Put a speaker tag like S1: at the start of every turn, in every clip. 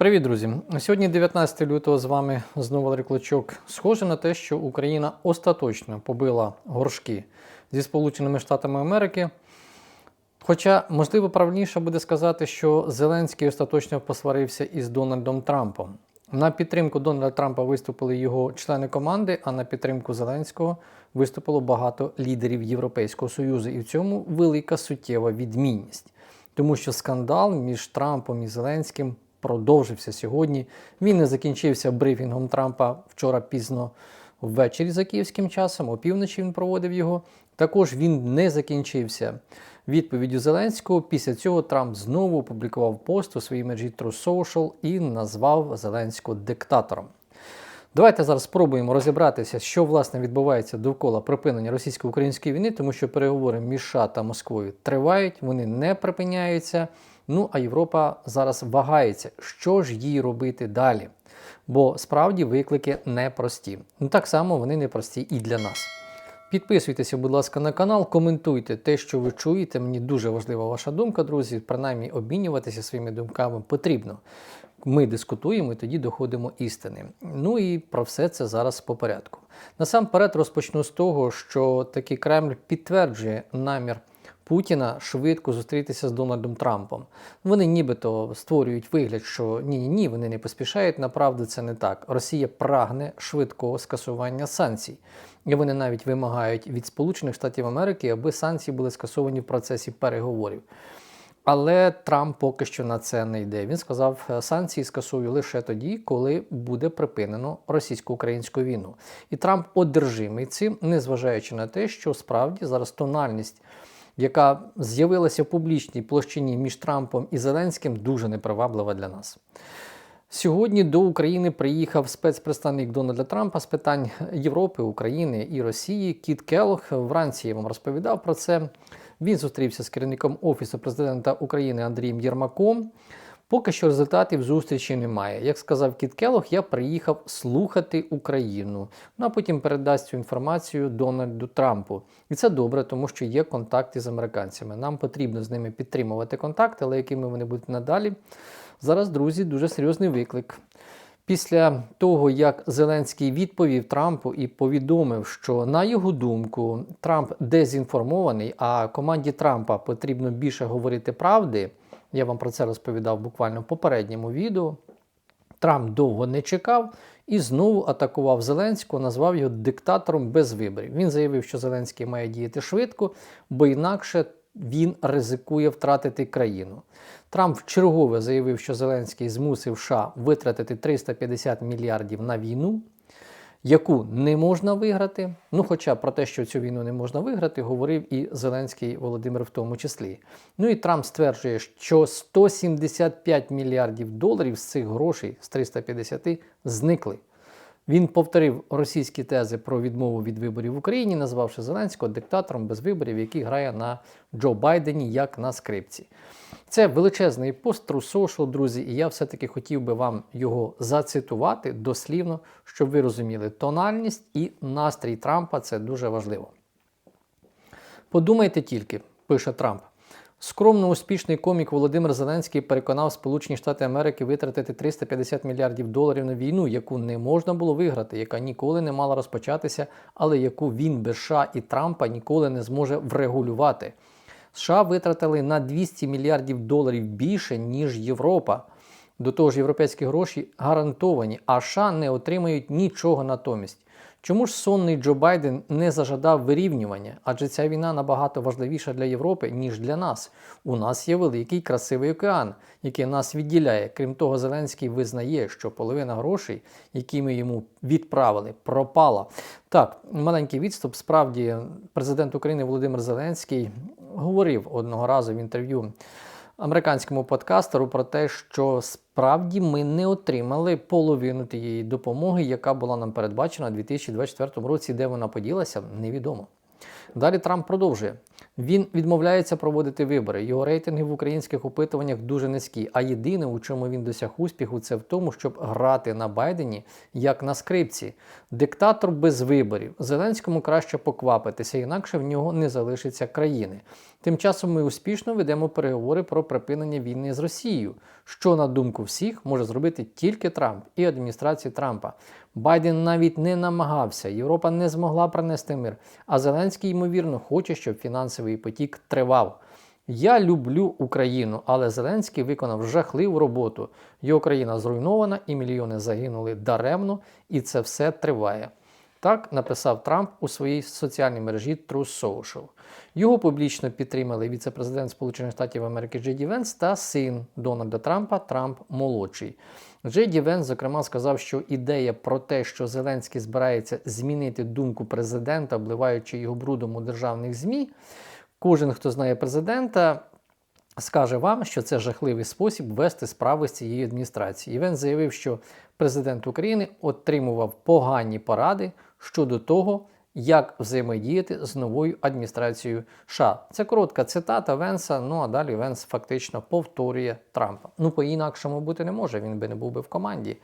S1: Привіт, друзі! Сьогодні 19 лютого з вами знову Валерій Клочок. Схоже на те, що Україна остаточно побила горшки зі Сполученими Штатами Америки. Хоча, можливо, правильніше буде сказати, що Зеленський остаточно посварився із Дональдом Трампом. На підтримку Дональда Трампа виступили його члени команди, а на підтримку Зеленського виступило багато лідерів Європейського Союзу. І в цьому велика суттєва відмінність. Тому що скандал між Трампом і Зеленським продовжився сьогодні. Він не закінчився брифінгом Трампа вчора пізно ввечері за київським часом, опівночі він проводив його. Також він не закінчився відповіддю Зеленського. Після цього Трамп знову опублікував пост у своїй мережі True Social і назвав Зеленського диктатором. Давайте зараз спробуємо розібратися, що власне відбувається довкола припинення російсько-української війни, тому що переговори між США та Москвою тривають, вони не припиняються. Ну а Європа зараз вагається, що ж їй робити далі. Бо справді виклики непрості. Ну так само вони непрості і для нас. Підписуйтеся, будь ласка, на канал, коментуйте те, що ви чуєте. Мені дуже важлива ваша думка, друзі. Принаймні обмінюватися своїми думками потрібно. Ми дискутуємо і тоді доходимо істини. Ну і про все це зараз по порядку. Насамперед розпочну з того, що таки Кремль підтверджує намір Путіна швидко зустрітися з Дональдом Трампом. Вони нібито створюють вигляд, що ні, ні, ні, вони не поспішають. Направду це не так. Росія прагне швидкого скасування санкцій, і вони навіть вимагають від Сполучених Штатів Америки, аби санкції були скасовані в процесі переговорів. Але Трамп поки що на це не йде. Він сказав, санкції скасую лише тоді, коли буде припинено російсько-українську війну. І Трамп одержимий цим, незважаючи на те, що справді зараз тональність яка з'явилася в публічній площині між Трампом і Зеленським, дуже неприваблива для нас. Сьогодні до України приїхав спецпредставник Дональда Трампа з питань Європи, України і Росії Кіт Келох. Вранці я вам розповідав про це. Він зустрівся з керівником Офісу президента України Андрієм Єрмаком. Поки що результатів зустрічі немає. Як сказав Кіт Келох, я приїхав слухати Україну. Ну а потім передасть цю інформацію Дональду Трампу. І це добре, тому що є контакти з американцями. Нам потрібно з ними підтримувати контакти, але якими вони будуть надалі. Зараз, друзі, дуже серйозний виклик. Після того, як Зеленський відповів Трампу і повідомив, що на його думку Трамп дезінформований, а команді Трампа потрібно більше говорити правди. Я вам про це розповідав буквально в попередньому відео. Трамп довго не чекав і знову атакував Зеленського, назвав його диктатором без виборів. Він заявив, що Зеленський має діяти швидко, бо інакше він ризикує втратити країну. Трамп вчергове заявив, що Зеленський змусив США витратити 350 мільярдів на війну яку не можна виграти. Ну, хоча про те, що цю війну не можна виграти, говорив і Зеленський Володимир в тому числі. Ну і Трамп стверджує, що 175 мільярдів доларів з цих грошей з 350 зникли. Він повторив російські тези про відмову від виборів в Україні, назвавши Зеленського диктатором без виборів, який грає на Джо Байдені як на скрипці. Це величезний пост True друзі, і я все-таки хотів би вам його зацитувати дослівно, щоб ви розуміли тональність і настрій Трампа це дуже важливо. Подумайте тільки, пише Трамп. Скромно успішний комік Володимир Зеленський переконав Сполучені Штати Америки витратити 350 мільярдів доларів на війну, яку не можна було виграти, яка ніколи не мала розпочатися, але яку він без США і Трампа ніколи не зможе врегулювати. США витратили на 200 мільярдів доларів більше, ніж Європа. До того ж, європейські гроші гарантовані, а США не отримають нічого натомість. Чому ж сонний Джо Байден не зажадав вирівнювання? Адже ця війна набагато важливіша для Європи, ніж для нас. У нас є великий красивий океан, який нас відділяє. Крім того, Зеленський визнає, що половина грошей, які ми йому відправили, пропала. Так, маленький відступ. Справді, президент України Володимир Зеленський говорив одного разу в інтерв'ю американському подкастеру про те, що справді ми не отримали половину тієї допомоги, яка була нам передбачена у 2024 році, де вона поділася, невідомо. Далі Трамп продовжує. Він відмовляється проводити вибори. Його рейтинги в українських опитуваннях дуже низькі. А єдине, у чому він досяг успіху, це в тому, щоб грати на Байдені як на скрипці. Диктатор без виборів. Зеленському краще поквапитися, інакше в нього не залишиться країни. Тим часом ми успішно ведемо переговори про припинення війни з Росією, що, на думку всіх, може зробити тільки Трамп і адміністрація Трампа. Байден навіть не намагався, Європа не змогла принести мир. А Зеленський, ймовірно, хоче, щоб фінансовий потік тривав. Я люблю Україну, але Зеленський виконав жахливу роботу. Його країна зруйнована і мільйони загинули даремно, і це все триває. Так написав Трамп у своїй соціальній мережі True Social. Його публічно підтримали віце-президент Сполучених Штатів Америки Джей Ді Венс та син Дональда Трампа Трамп молодший. Джей Ді Венс, зокрема, сказав, що ідея про те, що Зеленський збирається змінити думку президента, обливаючи його брудом у державних ЗМІ. Кожен, хто знає президента, скаже вам, що це жахливий спосіб вести справи з цієї адміністрації. І він заявив, що президент України отримував погані поради щодо того, як взаємодіяти з новою адміністрацією США. Це коротка цитата Венса. Ну а далі Венс фактично повторює Трампа. Ну, по-інакшому бути не може, він би не був би в команді.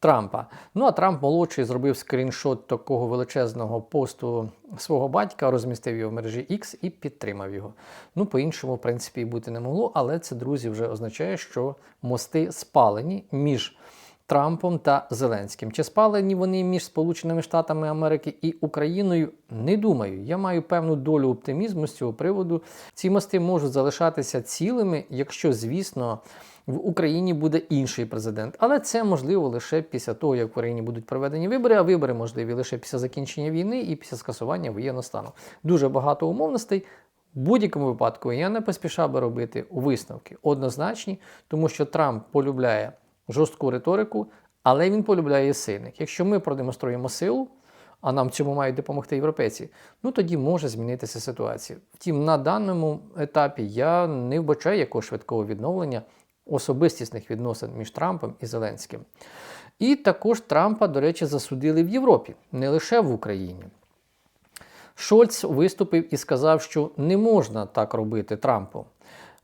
S1: Трампа. Ну а Трамп молодший зробив скріншот такого величезного посту свого батька, розмістив його в мережі X і підтримав його. Ну, по-іншому, в принципі, і бути не могло, але це, друзі, вже означає, що мости спалені між Трампом та Зеленським. Чи спалені вони між Сполученими Штатами Америки і Україною? Не думаю. Я маю певну долю оптимізму з цього приводу. Ці мости можуть залишатися цілими, якщо, звісно, в Україні буде інший президент. Але це можливо лише після того, як в Україні будуть проведені вибори, а вибори можливі лише після закінчення війни і після скасування воєнного стану. Дуже багато умовностей. В будь-якому випадку я не поспішав би робити висновки однозначні, тому що Трамп полюбляє жорстку риторику, але він полюбляє сильних. Якщо ми продемонструємо силу, а нам цьому мають допомогти європейці, ну тоді може змінитися ситуація. Втім, на даному етапі я не вбачаю якогось швидкого відновлення особистісних відносин між Трампом і Зеленським. І також Трампа, до речі, засудили в Європі, не лише в Україні. Шольц виступив і сказав, що не можна так робити Трампу.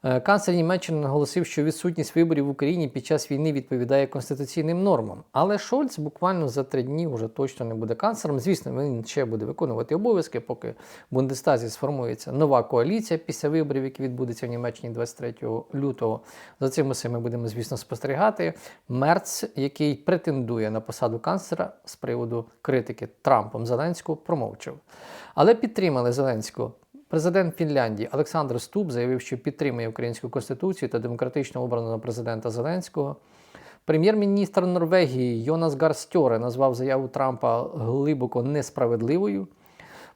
S1: Е, Канцлер Німеччини наголосив, що відсутність виборів в Україні під час війни відповідає конституційним нормам. Але Шольц буквально за три дні вже точно не буде канцлером. Звісно, він ще буде виконувати обов'язки, поки в Бундестазі сформується нова коаліція після виборів, які відбудуться в Німеччині 23 лютого. За цим усе ми будемо, звісно, спостерігати. Мерц, який претендує на посаду канцлера з приводу критики Трампом Зеленського, промовчав. Але підтримали Зеленського. Президент Фінляндії Олександр Ступ заявив, що підтримує українську конституцію та демократично обраного президента Зеленського. Прем'єр-міністр Норвегії Йонас Гарстьоре назвав заяву Трампа глибоко несправедливою.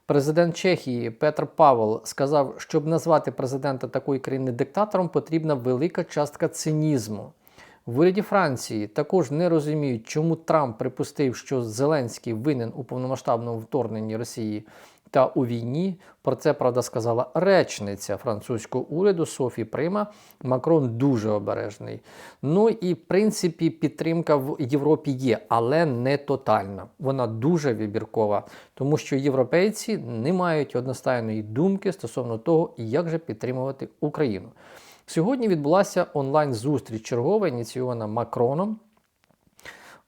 S1: Президент Чехії Петр Павел сказав, щоб назвати президента такої країни диктатором, потрібна велика частка цинізму. В уряді Франції також не розуміють, чому Трамп припустив, що Зеленський винен у повномасштабному вторгненні Росії та у війні. Про це правда сказала речниця французького уряду Софі Прима. Макрон дуже обережний. Ну і в принципі підтримка в Європі є, але не тотальна. Вона дуже вибіркова, тому що європейці не мають одностайної думки стосовно того, як же підтримувати Україну. Сьогодні відбулася онлайн-зустріч чергова, ініційована Макроном.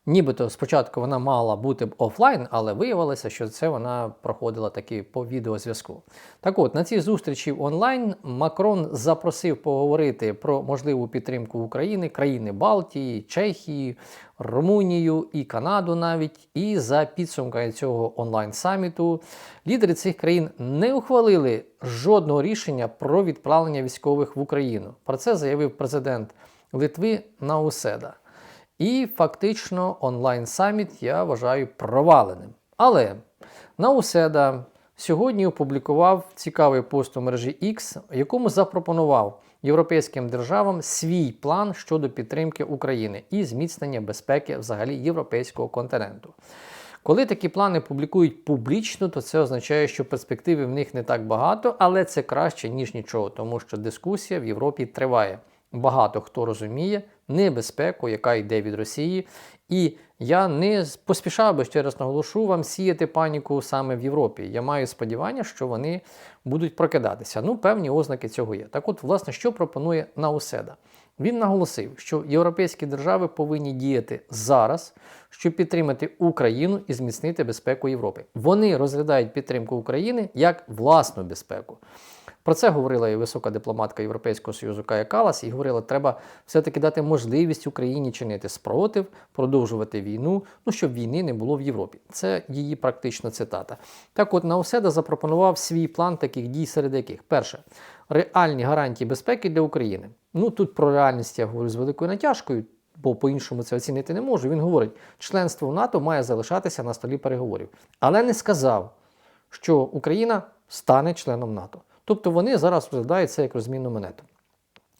S1: Нібито спочатку вона мала бути офлайн, але виявилося, що це вона проходила таки по відеозв'язку. Так от, на цій зустрічі онлайн Макрон запросив поговорити про можливу підтримку України, країни Балтії, Чехії, Румунію і Канаду навіть. І за підсумками цього онлайн-саміту лідери цих країн не ухвалили жодного рішення про відправлення військових в Україну. Про це заявив президент Литви Науседа. І фактично онлайн-саміт я вважаю проваленим. Але Науседа сьогодні опублікував цікавий пост у мережі X, якому запропонував європейським державам свій план щодо підтримки України і зміцнення безпеки взагалі європейського континенту. Коли такі плани публікують публічно, то це означає, що перспективи в них не так багато, але це краще, ніж нічого, тому що дискусія в Європі триває. Багато хто розуміє, небезпеку, яка йде від Росії. І я не поспішав би ще раз наголошу вам сіяти паніку саме в Європі. Я маю сподівання, що вони будуть прокидатися. Ну, певні ознаки цього є. Так от, власне, що пропонує Науседа? Він наголосив, що європейські держави повинні діяти зараз, щоб підтримати Україну і зміцнити безпеку Європи. Вони розглядають підтримку України як власну безпеку. Про це говорила і висока дипломатка Європейського Союзу Кая Калас, і говорила, треба все-таки дати можливість Україні чинити спротив, продовжувати війну, ну щоб війни не було в Європі. Це її практична цитата. Так от Науседа запропонував свій план таких дій, серед яких перше реальні гарантії безпеки для України. Ну тут про реальність я говорю з великою натяжкою, бо по-іншому це оцінити не можу. Він говорить, членство в НАТО має залишатися на столі переговорів, але не сказав, що Україна стане членом НАТО. Тобто вони зараз розглядають це як розмінну монету.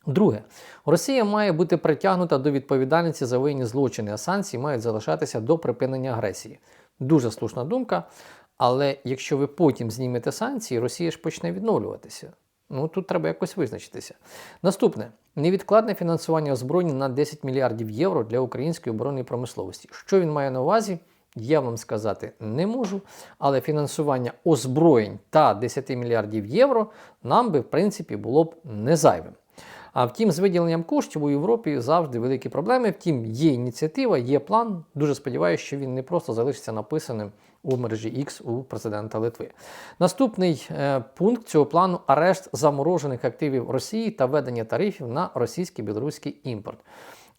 S1: Друге, Росія має бути притягнута до відповідальності за воєнні злочини, а санкції мають залишатися до припинення агресії. Дуже слушна думка. Але якщо ви потім знімете санкції, Росія ж почне відновлюватися. Ну тут треба якось визначитися. Наступне невідкладне фінансування озброєння на 10 мільярдів євро для української оборонної промисловості. Що він має на увазі? Я вам сказати не можу, але фінансування озброєнь та 10 мільярдів євро нам би, в принципі, було б не зайвим. А втім, з виділенням коштів у Європі завжди великі проблеми. Втім, є ініціатива, є план. Дуже сподіваюся, що він не просто залишиться написаним у мережі X у президента Литви. Наступний е, пункт цього плану арешт заморожених активів Росії та введення тарифів на російський білоруський імпорт.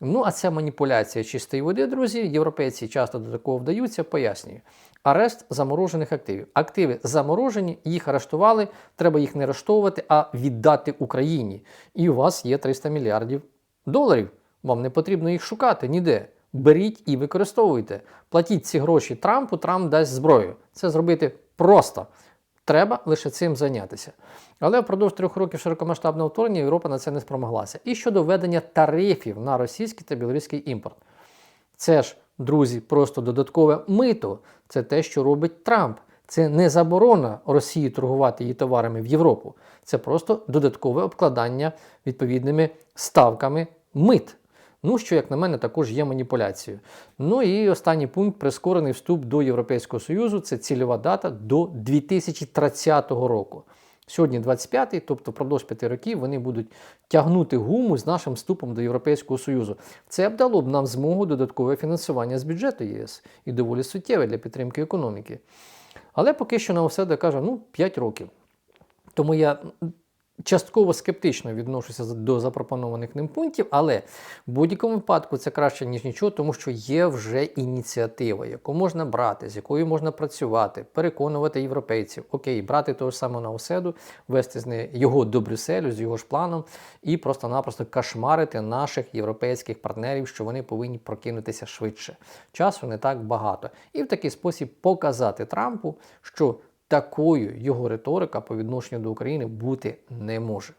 S1: Ну, а ця маніпуляція чистої води, друзі, європейці часто до такого вдаються, пояснюю. Арешт заморожених активів. Активи заморожені, їх арештували, треба їх не арештовувати, а віддати Україні. І у вас є 300 мільярдів доларів. Вам не потрібно їх шукати ніде. Беріть і використовуйте. Платіть ці гроші Трампу, Трамп дасть зброю. Це зробити просто. Треба лише цим зайнятися. Але впродовж трьох років широкомасштабного вторгнення Європа на це не спромоглася. І щодо введення тарифів на російський та білоруський імпорт. Це ж, друзі, просто додаткове мито. Це те, що робить Трамп. Це не заборона Росії торгувати її товарами в Європу. Це просто додаткове обкладання відповідними ставками мит. Ну, що, як на мене, також є маніпуляцією. Ну і останній пункт прискорений вступ до Європейського Союзу. Це цільова дата до 2030 року. Сьогодні 25-й, тобто впродовж 5 років вони будуть тягнути гуму з нашим вступом до Європейського Союзу. Це б дало б нам змогу додаткове фінансування з бюджету ЄС і доволі суттєве для підтримки економіки. Але поки що на все каже, ну 5 років. Тому я частково скептично відношуся до запропонованих ним пунктів, але в будь-якому випадку це краще, ніж нічого, тому що є вже ініціатива, яку можна брати, з якою можна працювати, переконувати європейців, окей, брати того ж самого на оседу, вести з неї його до Брюсселю з його ж планом і просто-напросто кошмарити наших європейських партнерів, що вони повинні прокинутися швидше. Часу не так багато. І в такий спосіб показати Трампу, що такою його риторика по відношенню до України бути не може.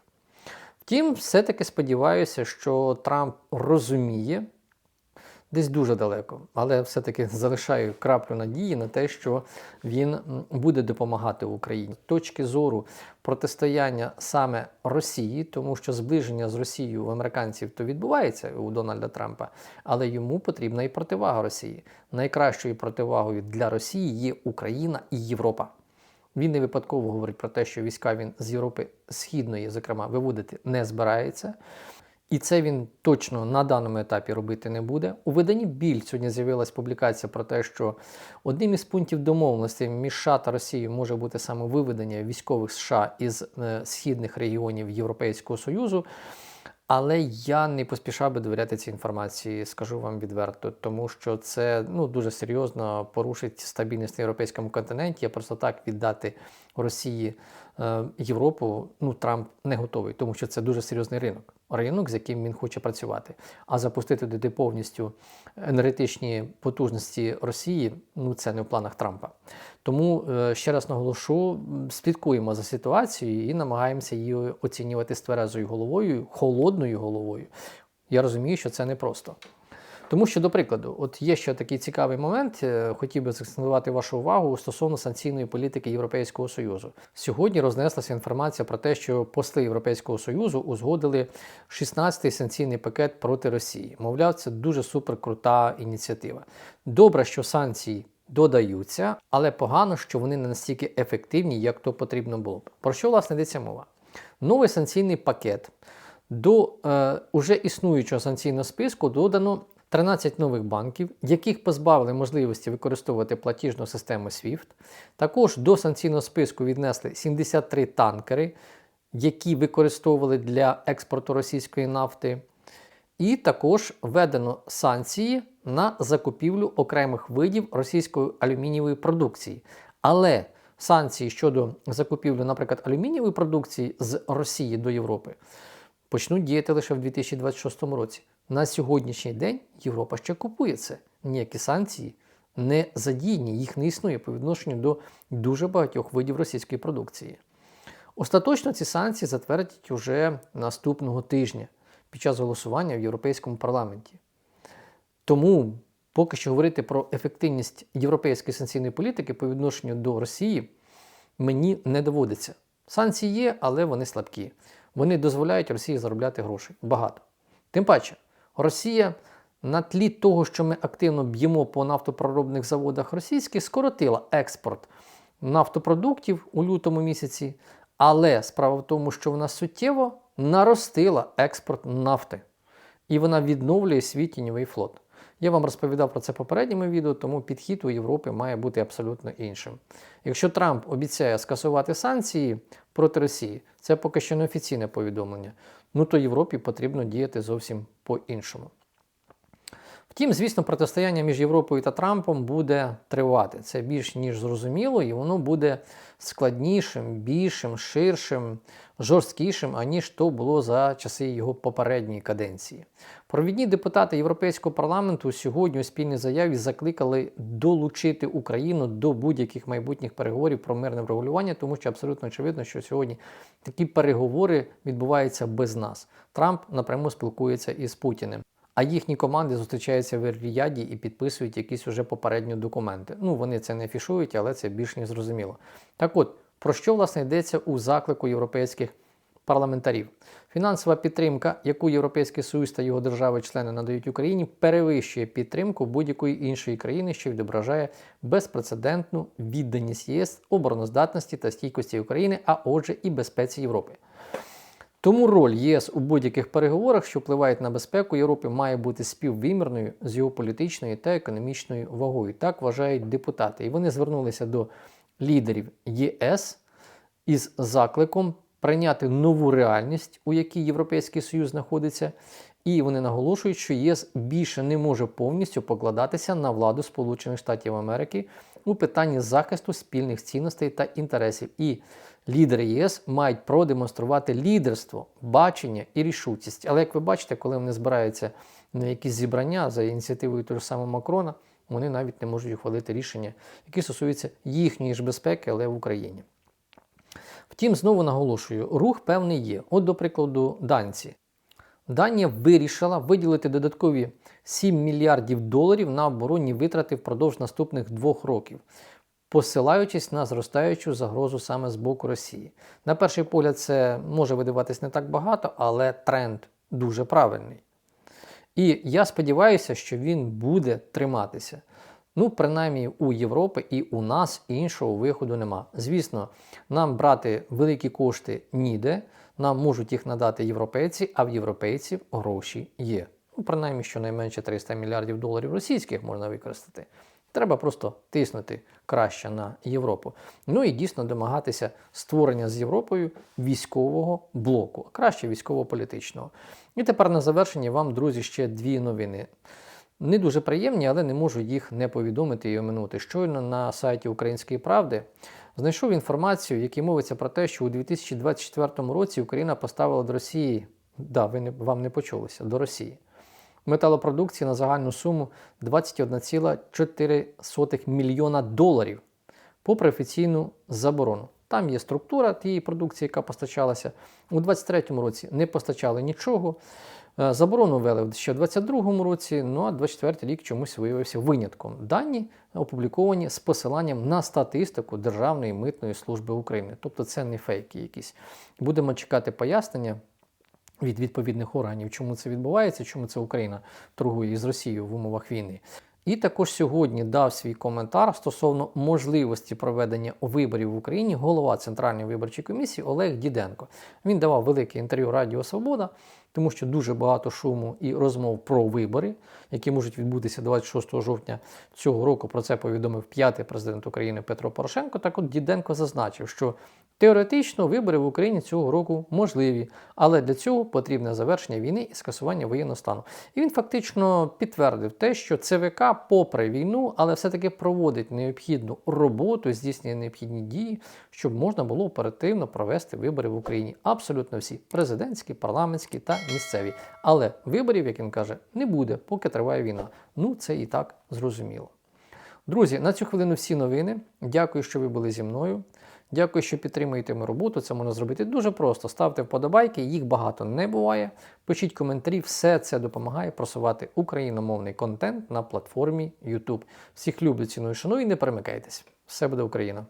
S1: Втім, все-таки сподіваюся, що Трамп розуміє десь дуже далеко, але все-таки залишаю краплю надії на те, що він буде допомагати Україні. Точки зору протистояння саме Росії, тому що зближення з Росією в американців то відбувається у Дональда Трампа, але йому потрібна і противага Росії. Найкращою противагою для Росії є Україна і Європа. Він не випадково говорить про те, що війська він з Європи Східної, зокрема, виводити не збирається. І це він точно на даному етапі робити не буде. У виданні Біль сьогодні з'явилася публікація про те, що одним із пунктів домовленості між США та Росією може бути саме виведення військових США із е, східних регіонів Європейського Союзу. Але я не поспішав би довіряти цій інформації, скажу вам відверто, тому що це ну, дуже серйозно порушить стабільність на європейському континенті. Я просто так віддати Росії Європу. Ну Трамп не готовий, тому що це дуже серйозний ринок. Ринок, з яким він хоче працювати. А запустити туди повністю енергетичні потужності Росії ну це не в планах Трампа. Тому е, ще раз наголошу, слідкуємо за ситуацією і намагаємося її оцінювати з тверезою головою, холодною головою. Я розумію, що це непросто. Тому що, до прикладу, от є ще такий цікавий момент, е, хотів би закцентувати вашу увагу стосовно санкційної політики Європейського Союзу. Сьогодні рознеслася інформація про те, що посли Європейського Союзу узгодили 16-й санкційний пакет проти Росії. Мовляв, це дуже суперкрута ініціатива. Добре, що санкції додаються, але погано, що вони не настільки ефективні, як то потрібно було б. Про що власне йдеться мова? Новий санкційний пакет до е, уже існуючого санкційного списку додано 13 нових банків, яких позбавили можливості використовувати платіжну систему SWIFT. Також до санкційного списку віднесли 73 танкери, які використовували для експорту російської нафти. І також введено санкції на закупівлю окремих видів російської алюмінієвої продукції. Але санкції щодо закупівлі, наприклад, алюмінієвої продукції з Росії до Європи почнуть діяти лише в 2026 році. На сьогоднішній день Європа ще купує це. Ніякі санкції не задіяні, їх не існує по відношенню до дуже багатьох видів російської продукції. Остаточно ці санкції затвердять уже наступного тижня під час голосування в Європейському парламенті. Тому поки що говорити про ефективність європейської санкційної політики по відношенню до Росії мені не доводиться. Санкції є, але вони слабкі. Вони дозволяють Росії заробляти гроші. Багато. Тим паче, Росія на тлі того, що ми активно б'ємо по нафтопроробних заводах російських, скоротила експорт нафтопродуктів у лютому місяці. Але справа в тому, що вона суттєво наростила експорт нафти. І вона відновлює свій тіньовий флот. Я вам розповідав про це в попередньому відео, тому підхід у Європі має бути абсолютно іншим. Якщо Трамп обіцяє скасувати санкції проти Росії, це поки що не офіційне повідомлення, ну то Європі потрібно діяти зовсім по-іншому. Втім, звісно, протистояння між Європою та Трампом буде тривати. Це більш ніж зрозуміло, і воно буде складнішим, більшим, ширшим, жорсткішим, аніж то було за часи його попередньої каденції. Провідні депутати Європейського парламенту сьогодні у спільній заяві закликали долучити Україну до будь-яких майбутніх переговорів про мирне врегулювання, тому що абсолютно очевидно, що сьогодні такі переговори відбуваються без нас. Трамп напряму спілкується із Путіним. А їхні команди зустрічаються в Ріяді і підписують якісь уже попередні документи. Ну, вони це не афішують, але це більш ніж зрозуміло. Так от, про що власне йдеться у заклику європейських парламентарів? Фінансова підтримка, яку Європейський Союз та його держави-члени надають Україні, перевищує підтримку будь-якої іншої країни, що відображає безпрецедентну відданість ЄС, обороноздатності та стійкості України, а отже, і безпеці Європи. Тому роль ЄС у будь-яких переговорах, що впливають на безпеку Європи, має бути співвимірною з його політичною та економічною вагою. Так вважають депутати. І вони звернулися до лідерів ЄС із закликом прийняти нову реальність, у якій Європейський Союз знаходиться. І вони наголошують, що ЄС більше не може повністю покладатися на владу Сполучених Штатів Америки у питанні захисту спільних цінностей та інтересів. І лідери ЄС мають продемонструвати лідерство, бачення і рішучість. Але як ви бачите, коли вони збираються на якісь зібрання за ініціативою того ж самого Макрона, вони навіть не можуть ухвалити рішення, які стосуються їхньої ж безпеки, але в Україні. Втім, знову наголошую, рух певний є. От, до прикладу, данці. Данія вирішила виділити додаткові 7 мільярдів доларів на оборонні витрати впродовж наступних двох років, посилаючись на зростаючу загрозу саме з боку Росії. На перший погляд, це може видаватись не так багато, але тренд дуже правильний. І я сподіваюся, що він буде триматися. Ну, принаймні у Європи і у нас іншого виходу нема. Звісно, нам брати великі кошти ніде, нам можуть їх надати європейці, а в європейців гроші є. Ну, принаймні, щонайменше 300 мільярдів доларів російських можна використати. Треба просто тиснути краще на Європу. Ну і дійсно домагатися створення з Європою військового блоку, краще військово-політичного. І тепер на завершення вам, друзі, ще дві новини. Не дуже приємні, але не можу їх не повідомити і оминути. Щойно на сайті Української правди знайшов інформацію, в якій мовиться про те, що у 2024 році Україна поставила до Росії, да, ви не, вам не почулося, до Росії металопродукції на загальну суму 21,4 мільйона доларів, попри офіційну заборону. Там є структура тієї продукції, яка постачалася. У 2023 році не постачали нічого. Е, Заборону ввели ще в 2022 році, ну а 24 рік чомусь виявився винятком. Дані опубліковані з посиланням на статистику Державної митної служби України. Тобто це не фейки якісь. Будемо чекати пояснення від відповідних органів, чому це відбувається, чому це Україна торгує із Росією в умовах війни. І також сьогодні дав свій коментар стосовно можливості проведення виборів в Україні голова Центральної виборчої комісії Олег Діденко. Він давав велике інтерв'ю Радіо Свобода, тому що дуже багато шуму і розмов про вибори, які можуть відбутися 26 жовтня цього року. Про це повідомив п'ятий президент України Петро Порошенко. Так от Діденко зазначив, що Теоретично вибори в Україні цього року можливі, але для цього потрібне завершення війни і скасування воєнного стану. І він фактично підтвердив те, що ЦВК, попри війну, але все-таки проводить необхідну роботу, здійснює необхідні дії, щоб можна було оперативно провести вибори в Україні. Абсолютно всі президентські, парламентські та місцеві. Але виборів, як він каже, не буде, поки триває війна. Ну це і так зрозуміло. Друзі, на цю хвилину всі новини. Дякую, що ви були зі мною. Дякую, що підтримуєте мою роботу. Це можна зробити дуже просто. Ставте вподобайки, їх багато не буває. Пишіть коментарі, все це допомагає просувати україномовний контент на платформі YouTube. Всіх люблю, ціную, шаную і не перемикайтесь. Все буде Україна!